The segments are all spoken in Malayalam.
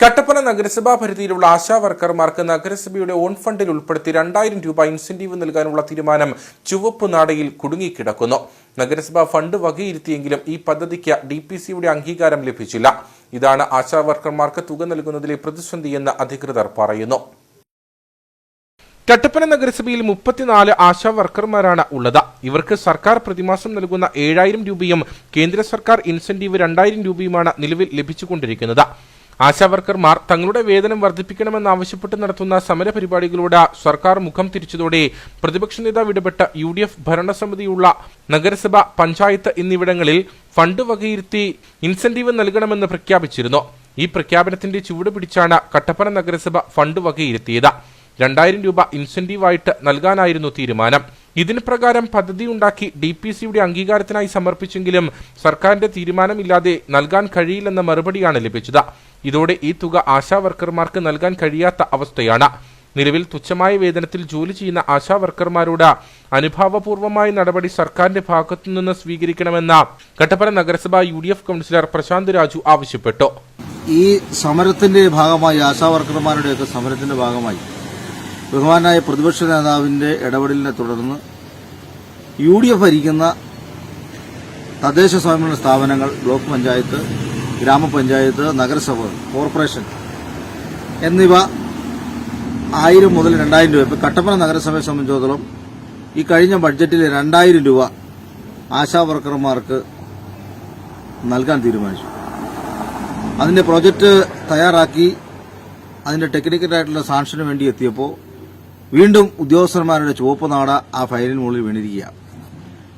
കട്ടപ്പന നഗരസഭാ പരിധിയിലുള്ള ആശാ വർക്കർമാർക്ക് നഗരസഭയുടെ ഓൺ ഫണ്ടിൽ ഉൾപ്പെടുത്തി രണ്ടായിരം രൂപ ഇൻസെന്റീവ് നൽകാനുള്ള തീരുമാനം ചുവപ്പ് നാടയിൽ കുടുങ്ങിക്കിടക്കുന്നു. നഗരസഭാ ഫണ്ട് വകയിരുത്തിയെങ്കിലും ഈ പദ്ധതിക്ക് ഡി പി സിയുടെ അംഗീകാരം ലഭിച്ചില്ല. ഇതാണ് ആശാ വർക്കർമാർക്ക് തുക നൽകുന്നതിലെ പ്രതിസന്ധിയെന്ന് അധികൃതർ പറയുന്നു. കട്ടപ്പന നഗരസഭയിൽ മുപ്പത്തിനാല് ആശാ വർക്കർമാരാണ് ഉള്ളത്. ഇവർക്ക് സർക്കാർ പ്രതിമാസം നൽകുന്ന ഏഴായിരം രൂപയും കേന്ദ്ര സർക്കാർ ഇൻസെന്റീവ് രണ്ടായിരം രൂപയുമാണ് നിലവിൽ ലഭിച്ചുകൊണ്ടിരിക്കുന്നത്. ആശാ വർക്കർമാർ തങ്ങളുടെ വേതനം വർദ്ധിപ്പിക്കണമെന്നാവശ്യപ്പെട്ട് നടത്തുന്ന സമര സമരപരിപാടികളോട് സർക്കാർ മുഖം തിരിച്ചതോടെ പ്രതിപക്ഷ നേതാവ് ഇടപെട്ട യു ഡി എഫ് ഭരണസമിതിയുള്ള നഗരസഭ പഞ്ചായത്ത് എന്നിവിടങ്ങളിൽ ഫണ്ട് വകയിരുത്തി ഇൻസെന്റീവ് നൽകണമെന്ന് പ്രഖ്യാപിച്ചിരുന്നു. ഈ പ്രഖ്യാപനത്തിന്റെ ചുവട് പിടിച്ചാണ് കട്ടപ്പന നഗരസഭ ഫണ്ട് വകയിരുത്തിയത്. രണ്ടായിരം രൂപ ഇൻസെന്റീവായിട്ട് നൽകാനായിരുന്നു തീരുമാനം. ഇതിന് പ്രകാരം പദ്ധതി ഉണ്ടാക്കി ഡി പി സിയുടെ അംഗീകാരത്തിനായി സമർപ്പിച്ചെങ്കിലും സർക്കാരിന്റെ തീരുമാനമില്ലാതെ നൽകാൻ കഴിയില്ലെന്ന മറുപടിയാണ് ലഭിച്ചത്. ഇതോടെ ഈ തുക ആശാ വർക്കർമാർക്ക് നൽകാൻ കഴിയാത്ത അവസ്ഥയാണ്. നിലവിൽ തുച്ഛമായ വേതനത്തിൽ ജോലി ചെയ്യുന്ന ആശാ വർക്കർമാരോട് അനുഭാവപൂർവമായ നടപടി സർക്കാരിന്റെ ഭാഗത്തുനിന്ന് സ്വീകരിക്കണമെന്ന കട്ടപ്പന നഗരസഭാ U D F councillor Prashanth Raju ആവശ്യപ്പെട്ടു. ഈ സമരത്തിന്റെ ഭാഗമായി ആശാ വർക്കർമാരുടെയൊക്കെ സമരത്തിന്റെ ഭാഗമായി ബഹുമാനായ പ്രതിപക്ഷ നേതാവിന്റെ ഇടപെടലിനെ തുടർന്ന് യു ഡി എഫ് ഭരിക്കുന്ന തദ്ദേശ സ്വയംഭരണ സ്ഥാപനങ്ങൾ ബ്ലോക്ക് പഞ്ചായത്ത് ഗ്രാമപഞ്ചായത്ത് നഗരസഭ കോർപ്പറേഷൻ എന്നിവ ആയിരം മുതൽ രണ്ടായിരം രൂപ. ഇപ്പോൾ കട്ടപ്പന നഗരസഭയെ സംബന്ധിച്ചിടത്തോളം ഈ കഴിഞ്ഞ ബഡ്ജറ്റിൽ രണ്ടായിരം രൂപ ആശാ വർക്കർമാർക്ക് നൽകാൻ തീരുമാനിച്ചു. അതിന്റെ പ്രോജക്റ്റ് തയ്യാറാക്കി അതിന്റെ ടെക്നിക്കലായിട്ടുള്ള സാങ്ഷന് വേണ്ടി എത്തിയപ്പോൾ വീണ്ടും ഉദ്യോഗസ്ഥന്മാരുടെ ചുവപ്പ് നാട ആ ഫയലിന് മുകളിൽ വീണിരിക്കുക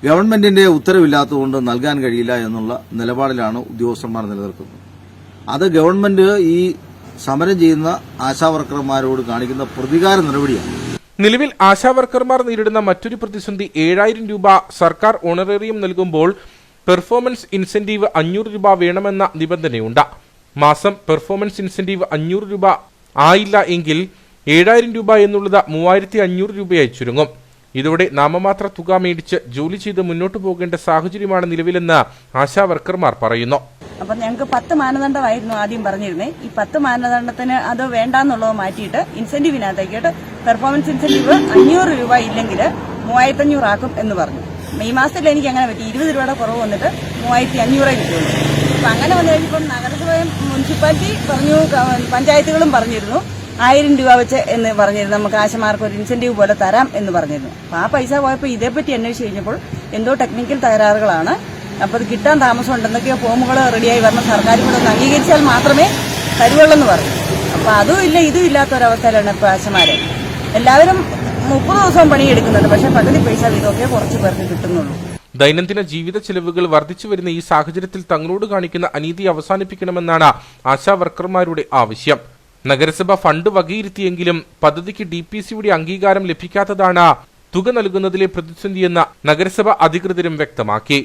ഗവൺമെന്റിന്റെ ഉത്തരവില്ലാത്തതുകൊണ്ട് നൽകാൻ കഴിയില്ല എന്നുള്ള നിലപാടിലാണ് ഉദ്യോഗസ്ഥന്മാർ നിലനിൽക്കുന്നത്. അത് ഗവൺമെന്റ് ഈ സമരം ചെയ്യുന്ന ആശാവർക്കർമാരോട് കാണിക്കുന്ന പ്രതികാര നടപടിയാണ്. നിലവിൽ ആശാവർക്കർമാർ നേരിടുന്ന മറ്റൊരു പ്രതിസന്ധി ഏഴായിരം രൂപ സർക്കാർ ഓണറേറിയം നൽകുമ്പോൾ പെർഫോമൻസ് ഇൻസെന്റീവ് അഞ്ഞൂറ് രൂപ വേണമെന്ന നിബന്ധനയുണ്ട്. മാസം പെർഫോമൻസ് ഇൻസെന്റീവ് അഞ്ഞൂറ് രൂപ ആയില്ല എങ്കിൽ ഏഴായിരം രൂപ എന്നുള്ളത് മൂവായിരത്തി അഞ്ഞൂറ് രൂപയായി ചുരുങ്ങും. ഇതോടെ നാമമാത്ര തുക മേടിച്ച് ജോലി ചെയ്ത് മുന്നോട്ടു പോകേണ്ട സാഹചര്യമാണ് നിലവിലെന്ന് ആശാ വർക്കർമാർ പറയുന്നു. അപ്പം ഞങ്ങൾക്ക് പത്ത് മാനദണ്ഡമായിരുന്നു ആദ്യം പറഞ്ഞിരുന്നത് ഈ പത്ത് മാനദണ്ഡത്തിന് അത് വേണ്ടാന്നുള്ളത് മാറ്റിയിട്ട് ഇൻസെന്റീവിനകത്തേക്കിട്ട് പെർഫോമൻസ് ഇൻസെന്റീവ് അഞ്ഞൂറ് രൂപ ഇല്ലെങ്കിൽ മൂവായിരത്തി അഞ്ഞൂറ് ആക്കും എന്ന് പറഞ്ഞു. മെയ് മാസത്തിൽ എനിക്ക് അങ്ങനെ പറ്റി. ഇരുപത് രൂപയുടെ കുറവ് വന്നിട്ട് മൂവായിരത്തി അഞ്ഞൂറേ കിട്ടുള്ളൂ. അപ്പം അങ്ങനെ വന്നു കഴിഞ്ഞപ്പം നഗരസഭയും മുനിസിപ്പാലിറ്റി പറഞ്ഞു പഞ്ചായത്തുകളും പറഞ്ഞിരുന്നു. ആയിരം രൂപ വെച്ച് എന്ന് പറഞ്ഞിരുന്നു. നമുക്ക് ആശമാർക്ക് ഒരു ഇൻസെന്റീവ് പോലെ തരാം എന്ന് പറഞ്ഞിരുന്നു. അപ്പം ആ പൈസ പോയപ്പോൾ ഇതേപ്പറ്റി അന്വേഷിച്ച് കഴിഞ്ഞപ്പോൾ എന്തോ ടെക്നിക്കൽ തകരാറുകളാണ്. അപ്പോൾ അത് കിട്ടാൻ താമസം ഉണ്ടെന്നൊക്കെയോ ഫോമുകൾ റെഡിയായി വരണം. സർക്കാർ കൂടെ ഒന്ന് അംഗീകരിച്ചാൽ മാത്രമേ തരുവുള്ളൂ എന്ന് പറഞ്ഞു. അപ്പോൾ അതും ഇല്ല ഇതും ഇല്ലാത്തൊരവസ്ഥയിലാണ് ഇപ്പോൾ ആശമാർ എല്ലാവരും മുപ്പത് ദിവസം പണിയെടുക്കുന്നുണ്ട്. പക്ഷേ പകുതി പൈസ ഇതൊക്കെ കുറച്ച് പേർക്ക് കിട്ടുന്നുള്ളൂ. ദൈനംദിന ജീവിത ചെലവുകൾ വർദ്ധിച്ചു വരുന്ന ഈ സാഹചര്യത്തിൽ തങ്ങളോട് കാണിക്കുന്ന അനീതി അവസാനിപ്പിക്കണമെന്നാണ് ആശാ വർക്കർമാരുടെ ആവശ്യം. നഗരസഭ ഫണ്ട് വകയിരുത്തിയെങ്കിലും പദ്ധതിക്ക് ഡി പി സിയുടെ അംഗീകാരം ലഭിക്കാത്തതാണ് തുക നൽകുന്നതിലെ പ്രതിസന്ധിയെന്ന് നഗരസഭ അധികൃതരും വ്യക്തമാക്കി.